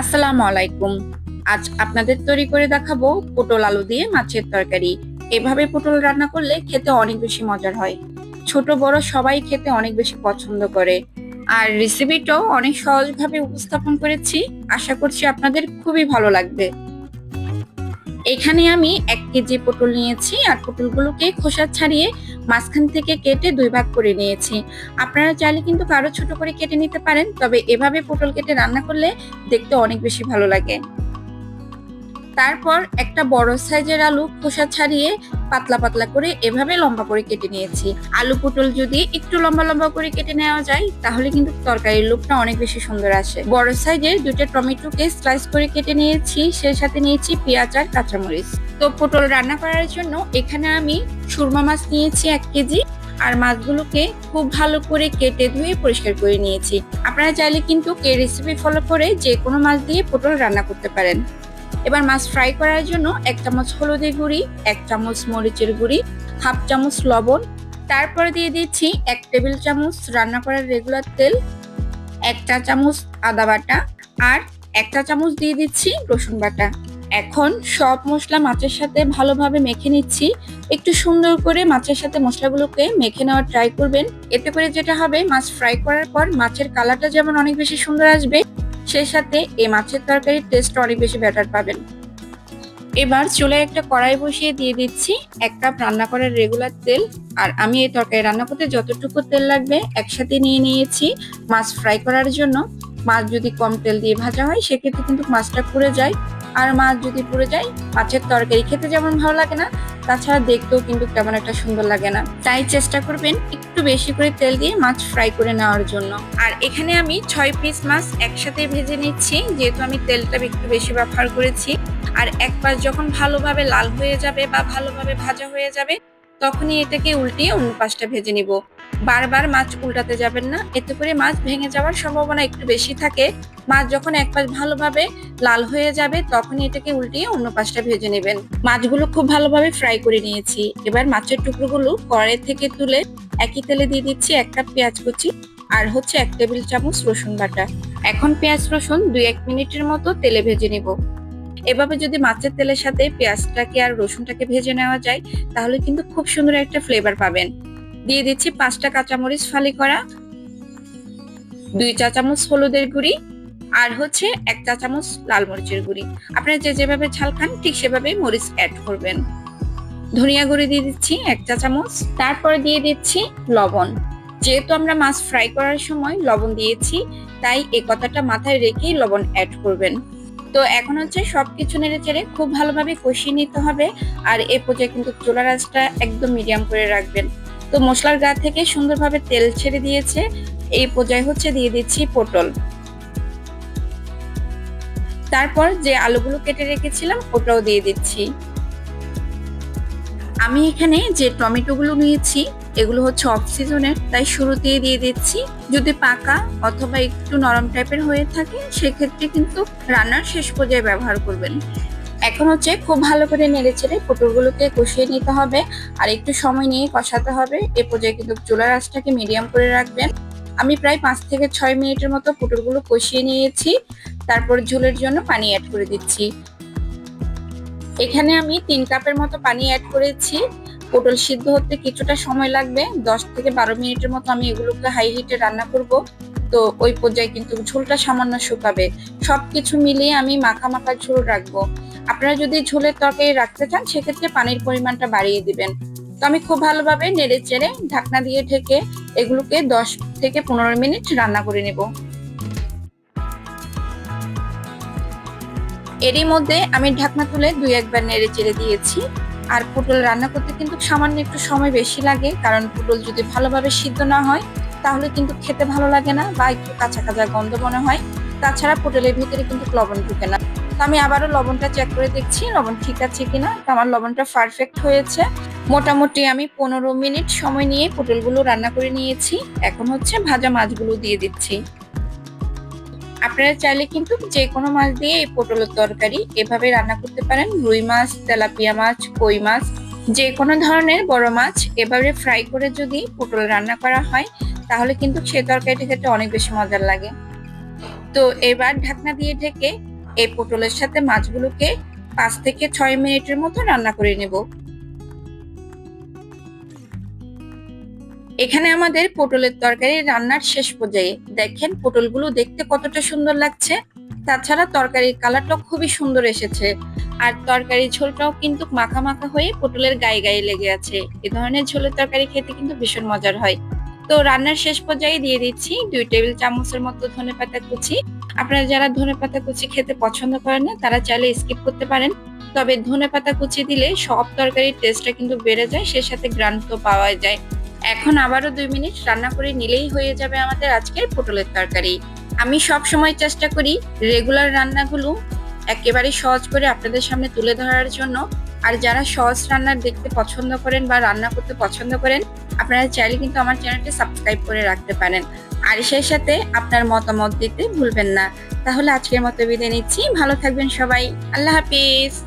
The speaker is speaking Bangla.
আসসালামু আলাইকুম। আজ আপনাদের তৈরি করে দেখাবো পটল আলু দিয়ে মাছের তরকারি। এভাবে পটল রান্না করলে খেতে অনেক বেশি মজার হয়। ছোট, বড় সবাই খেতে অনেক বেশি পছন্দ করে। আর রেসিপিটাও অনেক সহজভাবে উপস্থাপন করেছি। আশা করছি আপনাদের খুবই ভালো লাগবে। এখানে আমি এক কেজি পটল নিয়েছি আর পটলগুলোকে খোসা ছাড়িয়ে মাঝখান থেকে কেটে দুই ভাগ করে নিয়েছি। আপনারা চাইলে কিন্তু কারও ছোট করে কেটে নিতে পারেন, তবে এভাবে পটল কেটে রান্না করলে দেখতে অনেক বেশি ভালো লাগে। তারপর একটা বড় সাইজের আলু খোসা ছাড়িয়ে পাতলা পাতলা করে এভাবে লম্বা করে কেটে নিয়েছি। আলু পটল যদি একটু লম্বা লম্বা করে কেটে নেওয়া যায়, তাহলে কিন্তু তরকারির লুকটা অনেক বেশি সুন্দর আসে। বড় সাইজের দুইটা টমেটোকে স্লাইস করে কেটে নিয়েছি, সেই সাথে নিয়েছি পেঁয়াজ আর কাঁচামরিচ। তো পটল রান্না করার জন্য এখানে আমি সুরমা মাছ নিয়েছি এক কেজি, আর মাছগুলোকে খুব ভালো করে কেটে ধুয়ে পরিষ্কার করে নিয়েছি। আপনারা চাইলে কিন্তু এই রেসিপি ফলো করে যে কোনো মাছ দিয়ে পটল রান্না করতে পারেন। এবার মাছ ফ্রাই করার জন্য এক চামচ হলুদের গুঁড়ি, এক চামচ মরিচের গুঁড়ি, হাফ চামচ লবণ। তারপরে দিয়ে দিচ্ছি এক টেবিল চামচ রান্না করার রেগুলার তেল, এক চা চামচ আদা বাটা আর এক চা চামচ দিয়ে দিচ্ছি রসুন বাটা। এখন সব মশলা মাছের সাথে ভালোভাবে মেখে নিচ্ছি। একটু সুন্দর করে মাছের সাথে মশলাগুলোকে মেখে নেওয়ার ট্রাই করবেন। এতে করে যেটা হবে, মাছ ফ্রাই করার পর মাছের কালারটা যেমন অনেক বেশি সুন্দর আসবে সেই সাথে এই মাছের তরকারির টেস্ট অনেক বেশি ব্যাটার পাবেন। এবার চুলায় একটা কড়াই বসিয়ে দিয়ে দিচ্ছি এক কাপ রান্না করার রেগুলার তেল। আর আমি এই তরকারি রান্না করতে যতটুকু তেল লাগবে একসাথে নিয়ে নিয়েছি মাছ ফ্রাই করার জন্য। মাছ যদি কম তেল দিয়ে ভাজা হয়, সেক্ষেত্রে কিন্তু মাছটা পুড়ে যায়। আর মাছ যদি পুড়ে যায়, মাছের তরকারি খেতে যেমন ভালো লাগে না, তাছাড়া দেখতেও কিন্তু তেমন একটা সুন্দর লাগে না। তাই চেষ্টা করবেন একটু বেশি করে তেল দিয়ে মাছ ফ্রাই করে নেওয়ার জন্য। আর এখানে আমি ছয় পিস মাছ একসাথে ভেজে নিচ্ছি, যেহেতু আমি তেলটা একটু বেশি ব্যবহার করেছি। আর এক পাশ যখন ভালোভাবে লাল হয়ে যাবে বা ভালোভাবে ভাজা হয়ে যাবে, তখনই এটাকে উল্টিয়ে অন্য পাশটা ভেজে নিব। বারবার মাছ উল্টাতে যাবেন না। এতে করে মাছ ভেঙে যাওয়ার সম্ভাবনা একটু বেশি থাকে। মাছ যখন এক পাশ ভালোভাবে লাল হয়ে যাবে, তখনই এটাকে উল্টিয়ে অন্য পাশটা ভেজে নেবেন। মাছগুলো খুব ভালোভাবে ফ্রাই করে নিয়েছি। এবার মাছের টুকরোগুলো কড়াই থেকে তুলে একই তেলে দিয়ে দিচ্ছি এক কাপ পেঁয়াজ কুচি আর হচ্ছে এক টেবিল চামচ রসুন বাটা। এখন পেঁয়াজ, রসুন দুই এক মিনিটের মতো তেলে ভেজে নেব। এভাবে যদি মাছের তেলের সাথে পেঁয়াজটাকে আর রসুনটাকে ভেজে নেওয়া যায়, তাহলে কিন্তু খুব সুন্দর একটা ফ্লেভার পাবেন। দিয়ে দিচ্ছি পাঁচটা কাঁচামরিচ ফালি করা, দুই চা চামচ হলুদের গুঁড়ি আর হচ্ছে এক চা চামচ লাল মরিচের গুঁড়ি। আপনারা যে যেভাবে ঝাল খান, ঠিক সেভাবে মরিচ অ্যাড করবেন। ধনিয়া গুঁড়ি দিয়ে দিচ্ছি এক চা চামচ। তারপরে দিয়ে দিচ্ছি লবণ। যেহেতু আমরা মাছ ফ্রাই করার সময় লবণ দিয়েছি, তাই এ কথাটা মাথায় রেখেই লবণ অ্যাড করবেন। তো এখন হচ্ছে সব কিছু নেড়ে চেড়ে খুব ভালোভাবে কষিয়ে নিতে হবে। আর এ পর্যায়ে কিন্তু চুলার আঁচটা একদম মিডিয়াম করে রাখবেন। তো মশলার গা থেকে সুন্দরভাবে তেল ছেড়ে দিয়েছে। এই পর্যায়ে হচ্ছে দিয়ে দিচ্ছি পটল। তারপর যে আলুগুলো কেটে রেখেছিলাম, ওটাও দিয়ে দিচ্ছি। আমি এখানে যে টমেটোগুলো নিয়েছি, এগুলো হচ্ছে অফ সিজনের তাই শুরুতেই দিয়ে দিচ্ছি। যদি পাকা অথবা একটু নরম টাইপের হয়ে থাকে, সেক্ষেত্রে কিন্তু রান্নার শেষ পর্যায়ে ব্যবহার করবেন। এখন হচ্ছে খুব ভালো করে নেড়ে চেড়ে পটলগুলোকে কষিয়ে নিতে হবে আর একটু সময় নিয়ে কষাতে হবে। এ পর্যায়ে কিন্তু চুলার আঁচটাকে মিডিয়াম করে রাখবেন। আমি প্রায় পাঁচ থেকে ছয় মিনিটের মতো পটলগুলো কষিয়ে নিয়েছি। তারপর ঝোলের জন্য পানি অ্যাড করে দিচ্ছি। এখানে আমি তিন কাপের মতো পানি অ্যাড করেছি। পটল সিদ্ধ হতে কিছুটা সময় লাগবে। দশ থেকে বারো মিনিটের মতো আমি এগুলোকে হাই হিটে রান্না করব। তো ওই পর্যায়ে কিন্তু ঝোলটা সামান্য শুকাবে। সবকিছু মিলিয়ে আমি মাখা মাখা ঝোল রাখব। আপনারা যদি ঝোলের তরকারি রাখতে চান, সেক্ষেত্রে পানির পরিমাণটা বাড়িয়ে দিবেন। তো আমি খুব ভালোভাবে নেড়ে চেড়ে ঢাকনা দিয়ে ঢেকে এগুলোকে দশ থেকে পনেরো মিনিট রান্না করে নেব। এরই মধ্যে আমি ঢাকনা তুলে দুই একবার নেড়ে চেড়ে দিয়েছি। আর পটল রান্না করতে কিন্তু সামান্য একটু সময় বেশি লাগে, কারণ পটল যদি ভালোভাবে সিদ্ধ না হয় তাহলে কিন্তু খেতে ভালো লাগে না বা একটু কাঁচা কাঁচা গন্ধ মনে হয়। তাছাড়া পটলের ভিতরে কিন্তু লবণ ঢুকে না। তো আমি আবারও লবণটা চেক করে দেখছি, লবণ ঠিক আছে কিনা? তো আমার লবণটা পারফেক্ট হয়েছে। মোটামুটি আমি পনেরো মিনিট সময় নিয়ে পটলগুলো রান্না করে নিয়েছি। এখন হচ্ছে ভাজা মাছগুলো দিয়ে দিচ্ছি। আপনারা চাইলে কিন্তু যে কোনো মাছ দিয়ে এই পটলের তরকারি এভাবে রান্না করতে পারেন। রুই মাছ, তেলাপিয়া মাছ, কই মাছ, যে কোনো ধরনের বড় মাছ এভাবে ফ্রাই করে যদি পটল রান্না করা হয় তাহলে কিন্তু সে তরকারিটা খেতে অনেক বেশি মজার লাগে। তো এবার ঢাকনা দিয়ে ঢেকে এই পটলের সাথে মাছগুলোকে পাঁচ থেকে ছয় মিনিটের মতো রান্না করে নেব। এখানে আমাদের পটলের তরকারি রান্নার শেষ পর্যায়ে দেখেন পটলগুলো দেখতে কতটা সুন্দর লাগছে। তাছাড়া তরকারির কালারটাও খুবই সুন্দর এসেছে। আর তরকারির ঝোলটাও কিন্তু মাখা মাখা হয়ে পটলের গায়ে গায়ে লেগে আছে। এ ধরনের ঝোলের তরকারি খেতে কিন্তু ভীষণ মজার হয়। তো রান্নার শেষ পর্যায়ে দিয়ে দিচ্ছি দুই টেবিল চামচের মতো ধনে পাতা কুচি। আপনারা যারা ধনে পাতা কুচি খেতে পছন্দ করেন না, তারা চাইলে স্কিপ করতে পারেন। তবে ধনে পাতা কুচি দিলে সব তরকারির টেস্টটা কিন্তু বেড়ে যায় সে সাথে গ্রান্ত পাওয়া যায়। এখন আবারও দুই মিনিট রান্না করে নিলেই হয়ে যাবে আমাদের আজকের পটলের তরকারি। আমি সব সময় চেষ্টা করি রেগুলার রান্নাগুলো একেবারে সহজ করে আপনাদের সামনে তুলে ধরার জন্য। আর যারা সহজ রান্না দেখতে পছন্দ করেন বা রান্না করতে পছন্দ করেন, আপনারা চাইলে কিন্তু আমার চ্যানেলটি সাবস্ক্রাইব করে রাখতে পারেন। আর সেই সাথে আপনার মতামত দিতে ভুলবেন না। তাহলে আজকের মতো বিদায় নিচ্ছি। ভালো থাকবেন সবাই। আল্লাহ হাফিজ।